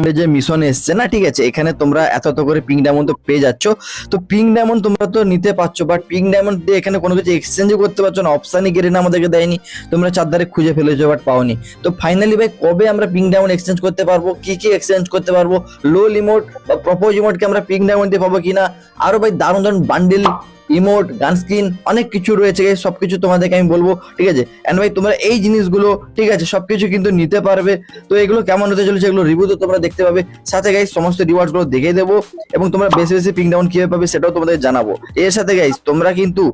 তোমাদের যে মিশন এসছে, না, ঠিক আছে, এখানে তোমরা এত এত করে পিঙ্ক ডায়মন্ড তো পেয়ে যাচ্ছ। তো পিঙ্ক ডায়মন্ড তোমরা তো নিতে পারছ বাট পিঙ্ক ডায়মন্ড দিয়ে এখানে কোনো কিছু এক্সচেঞ্জও করতে পারছ না অপশানই গেরে না আমাদেরকে দেয়নি, তোমরা চারধারে খুঁজে ফেলেছো বাট পাওনি। তো ফাইনালি ভাই, কবে আমরা পিঙ্ক ডায়মন্ড এক্সচেঞ্জ করতে পারব, কি কি এক্সচেঞ্জ করতে পারব লো লিমোট বা প্রপোজ ইমোটকে আমরা পিঙ্ক ডায়মন্ড দিয়ে পাবো কিনা? আরও ভাই দারুণ দারুণ বান্ডিল ইমোট গান স্ক্রিন অনেক কিছু রয়েছে guys, সবকিছু তোমাদেরকে আমি বলব ঠিক আছে? এন্ড ভাই তোমরা এই জিনিসগুলো ঠিক আছে সবকিছু কিন্তু নিতে পারবে। তো এগুলো কেমন হতে চলেছে এগুলো রিভিউ তো তোমরা দেখতে পাবে। সাথে গাইস সমস্ত রিওয়ার্ডসগুলো দেখে দেবো এবং তোমরা বেশি বেশি পিং ডাউন কীভাবে পাবে সেটাও তোমাদের জানাব। এর সাথে গাইস তোমরা কিন্তু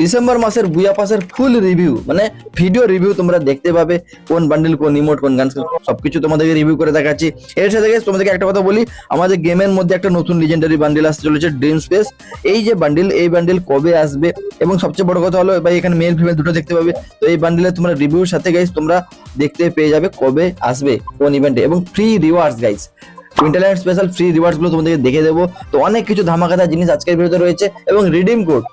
ডিসেম্বর মাসের বুয়া পাসের ফুল রিভিউ মানে ভিডিও রিভিউ তোমরা দেখতে পাবে কোন বান্ডিল কোন ইমোট কোন গান সবকিছু তোমাদেরকে রিভিউ করে দেখাচ্ছি। এর সাথে গাইস তোমাদেরকে একটা কথা বলি আমাদের গেমের মধ্যে একটা নতুন লিজেন্ডারি বান্ডিল আসতে চলেছে ড্রিম স্পেস এই যে বান্ডিল এই বান্ডেল কবে আসবে? এবং সবচেয়ে বড় কথা হলো, ভাই, এখানে মেল ফিমেল দুটো দেখতে পাবে। তো এই বান্ডেলে তোমরা রিভিউর সাথে গাইস তোমরা দেখতে পেয়ে যাবে কবে আসবে কোন ইভেন্টে এবং free rewards guys winterland special free রিওয়ার্ডসগুলো তোমাদেরকে দেখে দেবো। তো অনেক কিছু ধামাকাদার জিনিস আজকের ভিডিওতে রয়েছে। এবং রিডিম কোড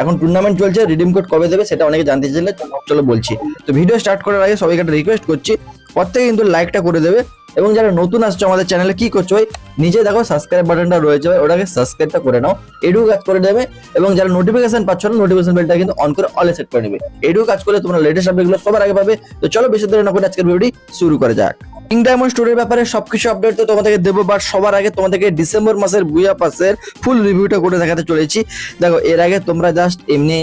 এখন টুর্নামেন্ট চলছে রিডিম কোড কবে দেবে সেটা অনেকে জানতে চাইলে চলো বলছি। তো ভিডিও স্টার্ট করার আগে সবাইকে একটা রিকোয়েস্ট করছি, প্রত্যেকে কিন্তু লাইকটা করে দেবে। এবং যারা নতুন আসছো আমাদের চ্যানেলে কি করছ ভাই? নিচে দেখো সাবস্ক্রাইব বাটনটা রয়েছে ওটাকে সাবস্ক্রাইবটা করে নাও, এটুকু কাজ করে দেবে এবং যারা নোটিফিকেশন পাচ্ছ না নোটিফিকেশন বেলটা কিন্তু অন করে অলে সেট করে নেবে। এটুকু কাজ করলে তোমরা লেটেস্ট আপডেটগুলো সবার আগে পাবে। তো চলো বেশি দেরি না করে আজকের ভিডিওটি শুরু করা যাক। কিং ডায়মন্ড স্টোরের ব্যাপারে সবকিছু আপডেট তো তোমাদেরকে দেবো বাট সবার আগে তোমাদেরকে ডিসেম্বর মাসের বুয়া পাসের ফুল রিভিউটা করে দেখাতে চলেছি। দেখো, এর আগে তোমরা জাস্ট এমনি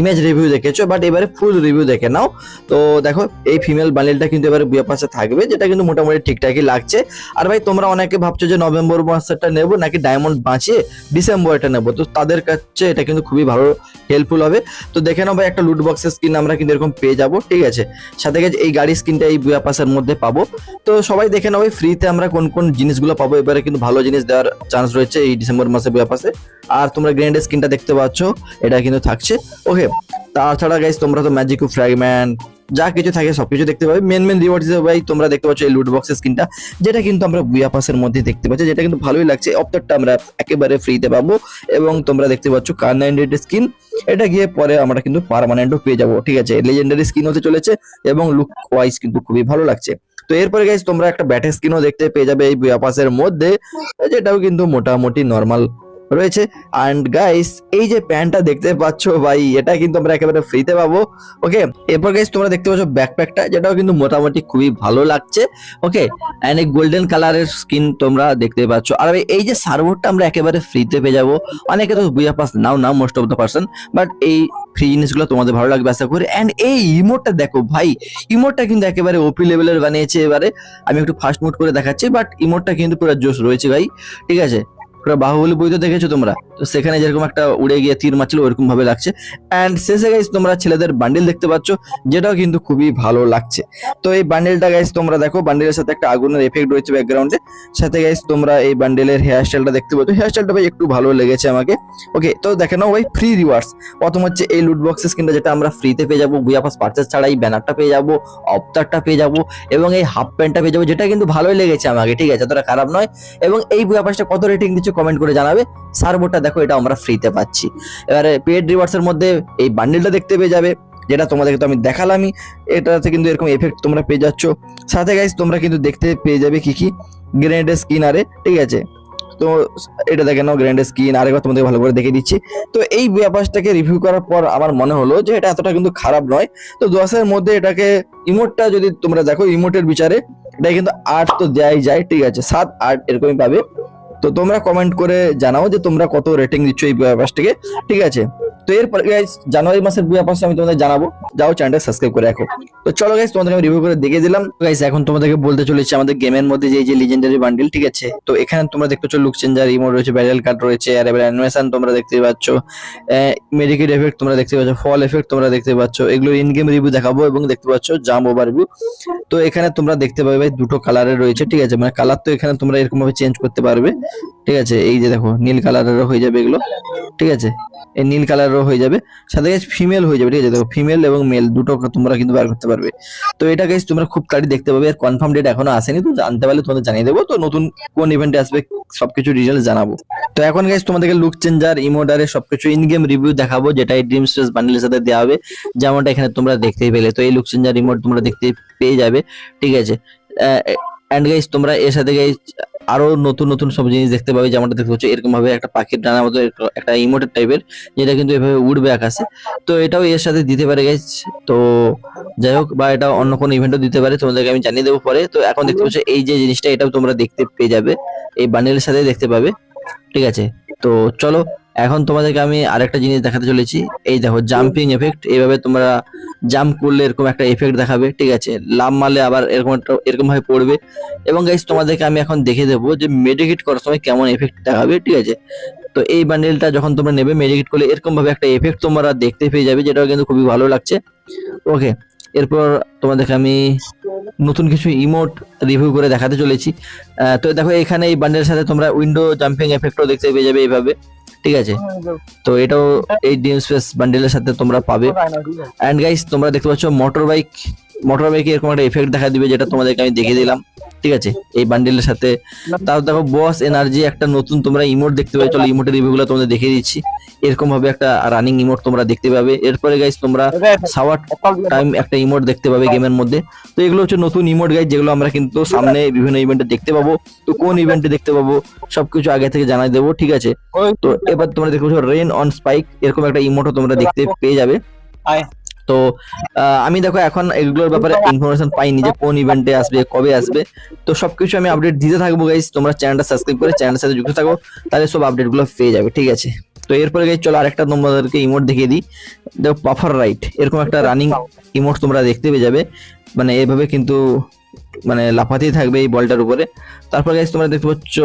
ইমেজ রিভিউ দেখেছ বাট এবারে ফুল রিভিউ দেখে নাও। তো দেখো, এই ফিমেল বান্ডেলটা কিন্তু এবারে বিয়ে পাশে থাকবে, যেটা কিন্তু মোটামুটি ঠিকঠাকই লাগছে। আর ভাই, তোমরা অনেকে ভাবছ যে নভেম্বর মাসেরটা নেব নাকি ডায়মন্ড বাঁচিয়ে ডিসেম্বরটা নেব? তো তাদের কাছে এটা কিন্তু খুবই ভালো হেল্পফুল হবে। তো দেখে নাও ভাই, একটা লুট বক্সের স্কিন আমরা কিন্তু এরকম পেয়ে যাব, ঠিক আছে? সাথে গেছে এই গাড়ির স্কিনটা এই বুয়া পাসের মধ্যে পাবো। তো সবাই দেখে নাও ভাই ফ্রিতে আমরা কোন কোন জিনিসগুলো পাবো, এবারে কিন্তু ভালো জিনিস দেওয়ার চান্স রয়েছে এই ডিসেম্বর মাসে বুয়া পাসে আর তোমরা গ্র্যান্ড স্কিনটা দেখতে পাচ্ছ, এটা কিন্তু থাকছে। ওকে তাছাড়া গাইস তোমরা তো ম্যাজিক ফ্র্যাগমেন্ট যা কিছু থাকে সবকিছু দেখতে পাবে। মেন মেন রিওয়ার্ড হিসেবে ভাই, তোমরা দেখতে পাচ্ছ এই লুট বক্সের স্কিনটা যেটা কিন্তু আমরা বুয়া পাসের মধ্যে দেখতে পাচ্ছি, যেটা কিন্তু ভালোই লাগছে। অপ্তারটা আমরা একেবারে ফ্রিতে পাবো এবং তোমরা দেখতে পাচ্ছ কার নাইনডেড স্কিন এটা গিয়ে পরে আমরা কিন্তু পার্মানেন্টও পেয়ে যাব, ঠিক আছে? লেজেন্ডারি স্কিন হতে চলেছে এবং লুক ওয়াইজ কিন্তু খুবই ভালো লাগছে। তো এরপরে গাইস তোমরা একটা ব্যাটের স্কিনও দেখতে পেয়ে যাবে এই বুয়া পাসের মধ্যে, যেটাও কিন্তু মোটামুটি নর্মাল রয়েছে। অ্যান্ড গাইস এই যে প্যান্টটা দেখতে পাচ্ছ ভাই, এটা কিন্তু আমরা একেবারে ফ্রিতে পাবো। ওকে এরপর গাইস তোমরা দেখতে পাচ্ছ ব্যাকপ্যাকটা যেটাও কিন্তু মোটামুটি খুবই ভালো লাগছে। ওকে অ্যান্ড এই গোল্ডেন কালারের স্কিন তোমরা দেখতে পাচ্ছ। আর এই যে সার্ভারটা আমরা একেবারে ফ্রিতে পেয়ে যাব। অনেকে তো বুঝা পাস নাও নাও most of the person but এই ফ্রি জিনিসগুলো তোমাদের ভালো লাগবে আশা করি। অ্যান্ড এই ইমোটটা দেখো ভাই ইমোটটা কিন্তু একেবারে ওপি লেভেলের বানিয়েছে এবারে। আমি একটু ফাস্ট মুড করে দেখাচ্ছি বাট ইমোটটা কিন্তু পুরো জোশ রয়েছে ভাই। ঠিক আছে? পুরো বাহুবলী বই তো দেখেছ তোমরা? তো সেখানে যেরকম একটা উড়ে গিয়ে তীর মারছিল, ওরকম ভাবে লাগছে। অ্যান্ড শেষে গাইস তোমরা ছেলেদের বান্ডিল দেখতে পাচ্ছ, যেটাও কিন্তু খুবই ভালো লাগছে। তো এই বান্ডেলটা গাইস তোমরা দেখো বান্ডেলের সাথে একটা আগুনের এফেক্ট রয়েছে ব্যাকগ্রাউন্ডে সাথে গাইস তোমরা এই বান্ডেলের হেয়ার স্টাইলটা দেখতে পাচ্ছ। হেয়ার স্টাইলটা ভাই একটু ভালো লেগেছে আমাকে। ওকে তো দেখে নাও ভাই ফ্রি রিওয়ার্ডস প্রথম হচ্ছে এই লুট বক্সের স্কিনটা যেটা আমরা ফ্রিতে পেয়ে যাব। বুয়া পাস পার্চেস ছাড়া এই ব্যানারটা পেয়ে যাব অফতারটা পেয়ে যাব, এবং এই হাফ প্যান্টটা পেয়ে যাব, যেটা কিন্তু ভালোই লেগেছে আমাকে, ঠিক আছে? অতটা খারাপ নয়। এবং এই বুয়া পাসটা কত রেটিং দিচ্ছে কমেন্ট করে জানাবে সার্ভোটা দেখো এটা আমরা ফ্রিতে পাচ্ছি। এবারে পেড রিওয়ার্ডস এর মধ্যে এই বান্ডেলটা দেখতে পেয়ে যাবে, যেটা তোমাদেরকে তো আমি দেখালামই। এটাতে কিন্তু এরকম এফেক্ট তোমরা পেয়ে যাচ্ছ। সাথে গাইস তোমরা কিন্তু দেখতে পেয়ে যাবে কি কি? গ্রেনেডের স্কিন আরে, ঠিক আছে? তো এটা দেখে নাও গ্র্যান্ডের স্কিন আরেকবার তোমাদের ভালো করে দেখে দিচ্ছি। তো এই ব্যাপারটাকে রিভিউ করার পর আমার মনে হলো যে এটা এতটা কিন্তু খারাপ নয়। তো দশের মধ্যে এটাকে ইমোটটা যদি তোমরা দেখো ইমোটের বিচারে, এটা কিন্তু আট তো দেয়াই যায়, ঠিক আছে? সাত, আট এরকমই পাবে। তো তোমরা কমেন্ট করে জানাও যে তোমরা কত রেটিং দিচ্ছ এই ব্যাপারটাকে ঠিক আছে? তো এরপর গাইস জানুয়ারি মাসের বুয়া পাশে আমি তোমাদের জানাব। যাও চ্যানেলটা সাবস্ক্রাইব করে রাখো। তো চলো গাইস তোমাদের আমি রিভিউ করে দেখিয়ে দিলাম। গাইস এখন তোমাদেরকে বলতে চলেছি আমাদের গেমের মধ্যে যে যে লিজেন্ডারি বান্ডিল ঠিক আছে? তো এখানে তোমরা দেখতে পাচ্ছ লুক চেঞ্জার ইমোট রয়েছে ব্যারেল কার্ড রয়েছে, আর এবার অ্যানিমেশন তোমরা দেখতে পাচ্ছ মেডিকেল এফেক্ট তোমরা দেখতে পাচ্ছ ফল এফেক্ট তোমরা দেখতে পাচ্ছ, এগুলো ইন গেম রিভিউ দেখাবো এবং দেখতে পাচ্ছ জাম ওভার রিভিউ তো এখানে তোমরা দেখতে পাবে ভাই দুটো কালারের রয়েছে, ঠিক আছে? মানে কালার তো এখানে তোমরা এরকম ভাবে চেঞ্জ করতে পারবে, ঠিক আছে? এই যে দেখো, নীল কালারেরও হয়ে যাবে এগুলো, ঠিক আছে? এই নীল কালারেরও হয়ে যাবে। সাথে গাইস ফিমেল হয়ে যাবে, ঠিক আছে? দেখো ফিমেল এবং মেল দুটো তোমরা কিন্তু বার করতে পারবে। তো এটা গাইস তোমরা খুব তাড়ি দেখতে পাবে। আর কনফার্ম ডেট এখনও আসেনি, তো জানতে পারলে তোমাদের জানিয়ে দেবো। তো নতুন কোন ইভেন্টে আসবে, সবকিছু ডিটেলস জানাব। তো এখন গাইস তোমাদেরকে লুক চেঞ্জার ইমোডারে সবকিছু ইন গেম রিভিউ দেখাবো, যেটা এই ড্রিম স্পেস বান্ডেলের সাথে দেওয়া হবে। যেমনটা এখানে তোমরা দেখতেই পেলে। তো এই লুক চেঞ্জার ইমোট তোমরা দেখতে পেয়ে যাবে, ঠিক আছে? অ্যান্ড গাইস তোমরা এর সাথে গাইস আরও নতুন নতুন সব জিনিস দেখতে পাবে, যেমনটা দেখতে পাচ্ছ এরকম ভাবে একটা পাখির ডানা মতো একটা ইমোটেড টাইপের যেটা কিন্তু এভাবে উঠবে আকাশে। তো এটাও এর সাথে দিতে পারে গাইজ তো যাই হোক, বা এটা অন্য কোনো ইভেন্টও দিতে পারে, তোমাদেরকে আমি জানিয়ে দেবো পরে। তো এখন দেখতে পাচ্ছ, এই যে জিনিসটা, এটাও তোমরা দেখতে পেয়ে যাবে, এই বান্ডেলের সাথে দেখতে পাবে। ঠিক আছে? তো চলো এখন তোমাদেরকে আমি আরেকটা জিনিস দেখাতে চলেছি। এই দেখো জাম্পিং এফেক্ট এইভাবে তোমরা জাম্প করলে এরকম একটা এফেক্ট দেখাবে, ঠিক আছে? লাভ মারলে আবার এরকম একটা এরকম ভাবে পড়বে। এবং গাইস তোমাদেরকে আমি এখন দেখে দেবো যে মেডিকেট করার সময় কেমন এফেক্ট দেখাবে, ঠিক আছে? তো এই বান্ডেলটা যখন তোমরা নেবে মেডিকেট করলে এরকম ভাবে একটা এফেক্ট তোমরা দেখতে পেয়ে যাবে যেটা কিন্তু খুবই ভালো লাগছে। ওকে এরপর তোমাদেরকে আমি নতুন কিছু ইমোট রিভিউ করে দেখাতে চলেছি। তো দেখো, এখানে এই বান্ডেলের সাথে তোমরা উইন্ডো জাম্পিং এফেক্টও দেখতে পেয়ে যাবে এইভাবে। ঠিক আছে? তো এটাও এই ডিম স্পেস বান্ডেলের সাথে তোমরা পাবে। অ্যান্ড গাইস তোমরা দেখতে পাচ্ছ মোটর বাইক মোটর বাইকে এরকম একটা এফেক্ট দেখা দিবে যেটা তোমাদেরকে আমি দেখিয়ে দিলাম ঠিক আছে? এই বান্ডিলের সাথে। তাও দেখো বস এনার্জি একটা নতুন তোমরা ইমোট দেখতে পাবে। চলো ইমোটের রিভিউগুলো তোমাদের দেখিয়ে দিচ্ছি। এরকম ভাবে একটা রানিং ইমোট তোমরা দেখতে পাবে। এরপরে গাইস তোমরা সাওয়ার টাইম একটা ইমোট দেখতে পাবে গেমের মধ্যে। তো এগুলো হচ্ছে নতুন ইমোট গাইজ যেগুলো আমরা কিন্তু সামনে বিভিন্ন ইভেন্টে দেখতে পাবো। তো কোন ইভেন্টে দেখতে পাবো সবকিছু আগে থেকে জানাই দেবো ঠিক আছে? তো এবার তোমরা দেখতে পাচ্ছ রেন অন স্পাইক এরকম একটা ইমোটও তোমরা দেখতে পেয়ে যাবে। তো আমি দেখো এখন এগুলোর ব্যাপারে ইনফরমেশন পাইনি যে কোন ইভেন্টে আসবে, কবে আসবে। তো সবকিছু আমি আপডেট দিতে থাকব গাইজ তোমরা চ্যানেলটা সাবস্ক্রাইব করে চ্যানেলের সাথে যুক্ত থাকো, তাহলে সব আপডেটগুলো পেয়ে যাবে, ঠিক আছে? তো এরপরে গাইজ চলো আরেকটা তোমাদেরকে ইমোট দেখিয়ে দিই। দেখো পাফার রাইট এরকম একটা রানিং ইমোট তোমরা দেখতে পেয়ে যাবে। মানে এইভাবে কিন্তু মানে লাফাতেই থাকবে এই বলটার উপরে। তারপর গাইজ তোমরা দেখতে পাচ্ছ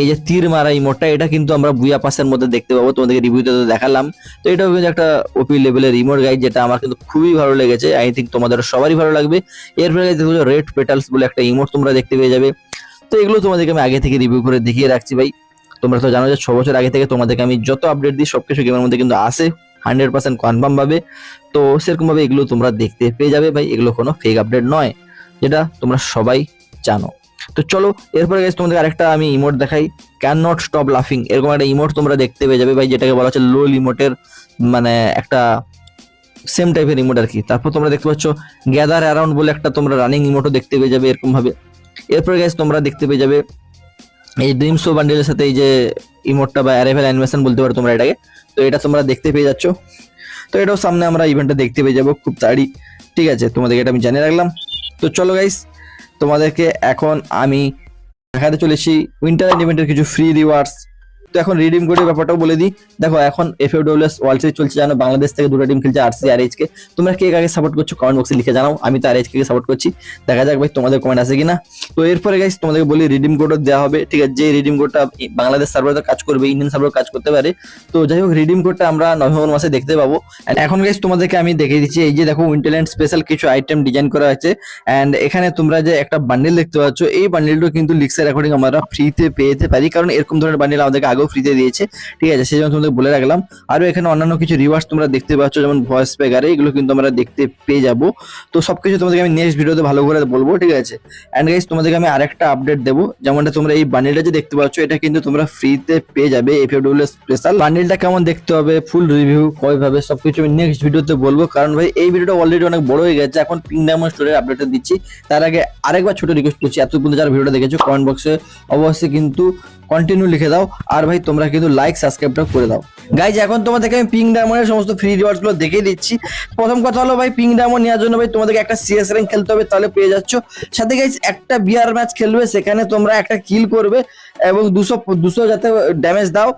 এই যে তীর মারা ইমোটটা এটা কিন্তু আমরা বুয়া পাসের মধ্যে দেখতে পাবো, তোমাদেরকে রিভিউতে তো দেখালাম। তো এটাও কিন্তু একটা ওপি লেভেলের রিমোট গাইড যেটা আমার কিন্তু খুবই ভালো লেগেছে। আই থিঙ্ক তোমাদের সবারই ভালো লাগবে। এরপরে দেখো রেড পেটালস বলে একটা ইমোট তোমরা দেখতে পেয়ে যাবে। তো এগুলো তোমাদেরকে আমি আগে থেকে রিভিউ করে দেখিয়ে রাখছি ভাই। তোমরা তো জানো যে ছ বছর আগে থেকে তোমাদেরকে আমি যত আপডেট দিই, সবকিছু গেমের মধ্যে কিন্তু আসে। হান্ড্রেড পার্সেন্ট কনফার্ম ভাবে তো সেরকমভাবে এগুলো তোমরা দেখতে পেয়ে যাবে ভাই। এগুলো কোনো ফেক আপডেট নয়, যেটা তোমরা সবাই জানো। তো চলো, এরপরে গেছে তোমাদের আরেকটা আমি ইমোট দেখাই। ক্যান নট স্টপ লাফিং এরকম একটা ইমোট তোমরা দেখতে পেয়ে যাবে। ভাই, যেটাকে বলা হচ্ছে লোল ইমোটের মানে একটা সেম টাইপের ইমোট আর কি। তারপর তোমরা দেখতে পাচ্ছ গ্যাদার অ্যারাউন্ড বলে একটা তোমরা রানিং ইমোটও দেখতে পেয়ে যাবে এরকম ভাবে এরপরে গেছে তোমরা দেখতে পেয়ে যাবে, এই ড্রিম শো বান্ডেলের সাথে এই যে ইমোটটা বা অ্যারেভেল অ্যানিমেশন বলতে পারো তোমরা এটাকে। তো এটা তোমরা দেখতে পেয়ে যাচ্ছ। তো এটাও সামনে আমরা ইভেন্টটা দেখতে পেয়ে যাব, খুব তাড়ি ঠিক আছে, তোমাদেরকে এটা আমি জানিয়ে রাখলাম। তো চলো গাইস তোমাদেরকে এখন আমি দেখাতে চলেছি উইন্টার এলিমেন্টের কিছু ফ্রি রিওয়ার্ডস তো এখন রিডিম কোডের ব্যাপারটাও বলে দিই। দেখো, এখন এফ ডব্লিউএস ওয়ার্ল্ড সিরিজ চলছে জানো, বাংলাদেশ থেকে দুটো টিম খেলছে আরসি আর কে তোমরা কে কাকে সাপোর্ট করছ কমেন্ট বক্সে লিখে জানাও, আমি তো আর কে সাপোর্ট করছি। দেখা যাক ভাই, তোমাদের কমেন্ট আছে কিনা। তো এরপরে গাইস তোমাদেরকে বলি রিডিম কোডও দেওয়া হবে, ঠিক আছে? যে রিডিম কোডটা বাংলাদেশ সার্ভারে কাজ করবে ইন্ডিয়ান সার্ভার কাজ করতে পারে। তো যাই হোক রিডিম কোডটা আমরা নভেম্বর মাসে দেখতে পাবো। And এখন গাইস তোমাদেরকে আমি দেখিয়ে দিচ্ছি, এই যে দেখো উইন্টারল্যান্ড স্পেশাল কিছু আইটেম ডিজাইন করা হয়েছে। অ্যান্ড এখানে তোমরা যে একটা বান্ডেল দেখতে পাচ্ছ, এই বান্ডেলটা কিন্তু লিক্সের অ্যাকর্ডিং আমরা ফ্রিতে পেতে পারি। কারণ এরকম ধরনের বান্ডেল আমাদেরকে আগেও ফ্রিতে দিয়েছে। ঠিক আছে, সেই জন্য তোমাদের বলে রাখলাম। আরও এখানে অন্যান্য কিছু রিওয়ার্ডস তোমরা দেখতে পাচ্ছ, যেমন ভয়েস প্যাগারে এগুলো কিন্তু আমরা দেখতে পেয়ে যাব। তো সব কিছু তোমাদেরকে আমি নেক্সট ভিডিওতে ভালো করে বলব, ঠিক আছে? এন্ড গাইস তোমাদেরকে আমি আরেকটা আপডেট দেবো। যেমনটা তোমরা এই বান্ডেলটা যে দেখতে পাচ্ছ, এটা কিন্তু তোমরা ফ্রিতে পেয়ে যাবে এফএডব্লিউ স্পেশাল বান্ডেলটা কেমন দেখতে হবে ফুল রিভিউ কয়ভাবে সবকিছু আমি নেক্সট ভিডিওতে বলব। কারণ ভাই, এই ভিডিওটা অলরেডি অনেক বড় হয়ে গেছে, এখন পিং ডায়মন্ড স্টোরের আপডেটটা দিচ্ছি। তার আগে আরেকবার ছোট রিকোয়েস্ট করছি এত পর্যন্ত যারা ভিডিওটা দেখেছ কমেন্ট বক্সে অবশ্যই কিন্তু কন্টিনিউ লিখে দাও। আর ভাই, তোমরা কিন্তু লাইক সাবস্ক্রাইবটা করে দাও। গাইজ এখন তোমাদেরকে আমি পিং ডায়মন্ডের সমস্ত ফ্রি রিওয়ার্ডসগুলো দেখিয়ে দিচ্ছি। প্রথম কথা হলো ভাই পিং ডায়মন্ড নেওয়ার জন্য ভাই, তোমাদেরকে একটা সিএস র্যাঙ্ক খেলতে হবে, তাহলে পেয়ে যাচ্ছ। সাথে গাইজ একটা বিয়ার ম্যাচ খেলবে, সেখানে তোমরা একটা কিল করবে এবং দুশো দুশো যাতে ড্যামেজ দাও।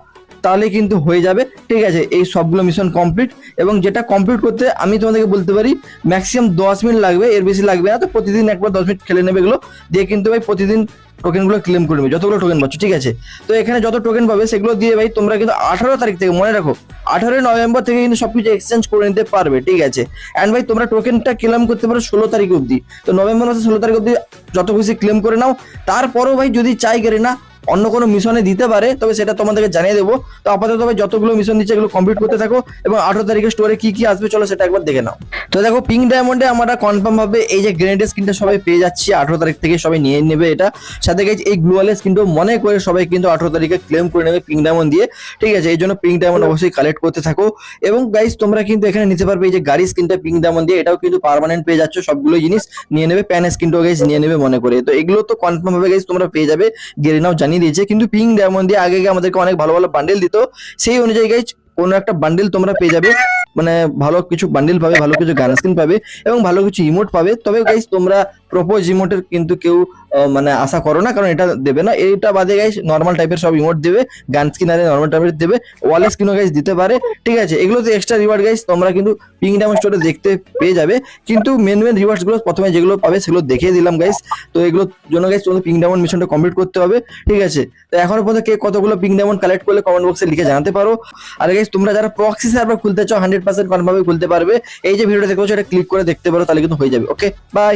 তাহলে কিন্তু হয়ে যাবে। ঠিক আছে, এই সবগুলো মিশন কমপ্লিট এবং যেটা কমপ্লিট করতে আমি তোমাদেরকে বলতে পারি ম্যাক্সিমাম দশ মিনিট লাগবে, এর বেশি লাগবে না। তো প্রতিদিন একবার দশ মিনিট খেলে নেবে এগুলো। দিয়ে কিন্তু ভাই প্রতিদিন টোকেনগুলো ক্লেম করবে যতগুলো টোকেন পাচ্ছ, ঠিক আছে? তো এখানে যত টোকেন পাবে, সেগুলো দিয়ে ভাই তোমরা কিন্তু আঠারো তারিখ থেকে, মনে রাখো, আঠারোই নভেম্বর থেকে কিন্তু সবকিছু এক্সচেঞ্জ করে নিতে পারবে, ঠিক আছে? অ্যান্ড ভাই তোমরা টোকেনটা ক্লেম করতে পারো ষোলো তারিখ অবধি। তো নভেম্বর মাসে ষোলো তারিখ অবধি যত খুশি ক্লেম করে নাও। তারপরও ভাই যদি চাই গেলে না অন্য কোনো মিশনে দিতে পারে, তবে সেটা তোমাদেরকে জানিয়ে দেবো। তো আপাতত যতগুলো মিশন দিচ্ছে এগুলো কমপ্লিট করতে থাকো এবং আঠারো তারিখে স্টোরে কি কি আসবে চলো সেটা একবার দেখে নাও। তো দেখো পিঙ্ক ডায়মন্ডে আমরা কনফার্ম ভাবে এই যে গ্রেনেড স্কিনটা সবাই পেয়ে যাচ্ছি, আঠারো তারিখ থেকে সবাই নিয়ে নেবে এটা। সাথে গেছে এই গ্লোয়ালেস কিন্তু মনে করে সবাই কিন্তু আঠারো তারিখে ক্লেম করে নেবে পিঙ্ক ডায়মন্ড দিয়ে। ঠিক আছে, এই জন্য পিঙ্ক ডায়মন্ড অবশ্যই কালেক্ট করতে থাকো। এবং গাইস তোমরা কিন্তু এখানে নিতে পারবে এই যে গাড়ি স্কিনটা পিঙ্ক ডায়মন্ড দিয়ে, এটাও কিন্তু পার্মানেন্ট পেয়ে যাচ্ছ, সবগুলো জিনিস নিয়ে নেবে প্যান স্কিনটাও গাইস নিয়ে নেবে মনে করে। তো এগুলো তো কনফার্ম ভাবে গাইস তোমরা পেয়ে যাবে গেরিনাও জানিয়ে দিয়েছে। কিন্তু পিং ডায়মন্ড দিয়ে আগে আমাদেরকে অনেক ভালো ভালো বান্ডেল দিত। সেই অনুযায়ী গাইজ কোনো একটা বান্ডেল তোমরা পেয়ে যাবে। মানে ভালো কিছু বান্ডেল পাবে, ভালো কিছু গান স্ক্রিন পাবে এবং ভালো কিছু ইমোট পাবে। তবে গাইজ তোমরা প্রপোজ ইমোটের কিন্তু কেউ মানে আশা করো না, কারণ এটা দেবে না। এটা বাদে গাইস নর্মাল টাইপের সব ইমোট দেবে গান স্কিন আরে নর্মাল টাইপের দেবে ওয়াল স্কিনও গাইস দিতে পারে, ঠিক আছে? এগুলো তো এক্সট্রা রিওয়ার্ড গাইস তোমরা কিন্তু পিঙ্ক ডায়মন্ড স্টোরে দেখতে পেয়ে যাবে। কিন্তু মেন মেন রিওয়ার্ডসগুলো প্রথমে যেগুলো পাবে, সেগুলো দেখিয়ে দিলাম গাইস তো এগুলোর জন্য গাইস তোমাদের পিঙ্ক ডায়মন্ড মিশনটা কমপ্লিট করতে হবে, ঠিক আছে? তো এখনও পর্যন্ত কে কতগুলো পিঙ্ক ডায়মন্ড কালেক্ট করলে কমেন্ট বক্সে লিখে জানাতে পারো। আর গাইস তোমরা যারা প্রক্সি সার্ভার খুলতে চাও হান্ড্রেড পার্সেন্ট কনফার্মে খুলতে পারবে। এই যে ভিডিওটা দেখো সেটা ক্লিক করে দেখতে পারো, তাহলে কিন্তু হয়ে যাবে ওকে বাই